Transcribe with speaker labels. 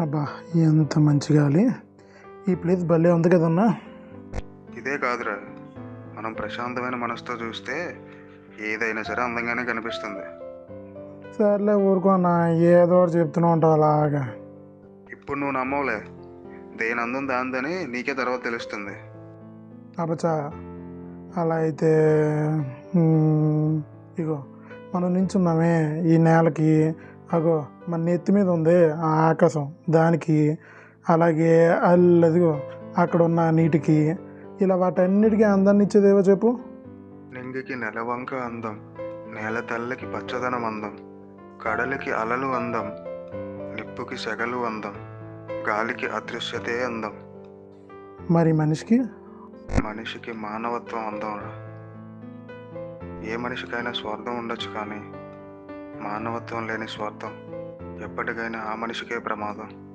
Speaker 1: అబ్బా ఎంత మంచి గాలి ఈ ప్లేస్ భలే ఉంది కదన్నా.
Speaker 2: ఇదే కాదురా. మనం ప్రశాంతమైన మనసుతో చూస్తే ఏదైనా సరే అందంగానే కనిపిస్తుంది.
Speaker 1: సర్లే ఊరుకో అన్న. ఏదో ఒకటి చెప్తూనే ఉంటావు అలాగా.
Speaker 2: ఇప్పుడు నువ్వు నమ్మవులే. దేని అందం దాందని నీకే తర్వాత తెలుస్తుంది.
Speaker 1: అబ్బచా అలా అయితే ఇగో మనం నించున్నామే ఈ నేలకి. అగో మన నెత్తి మీద ఉంది ఆ ఆకాశం. దానికి అలాగే అల్లదిగో అక్కడ ఉన్న నీటికి. ఇలా వాటన్నిటికీ అందాన్ని ఇచ్చేదేవో చెప్పు.
Speaker 2: నింగికి నెలవంక అందం నేల తల్లికి పచ్చదనం అందం కడలికి అలలు అందం నిప్పుకి సెగలు అందం గాలికి అదృశ్యతే అందం.
Speaker 1: మరి మనిషికి?
Speaker 2: మనిషికి మానవత్వం అందం రా. ఏ మనిషికైనా స్వార్థం ఉండొచ్చు కానీ మానవత్వం లేని స్వార్థం. ఎప్పటికైనా ఆ మనిషికే ప్రమాదం.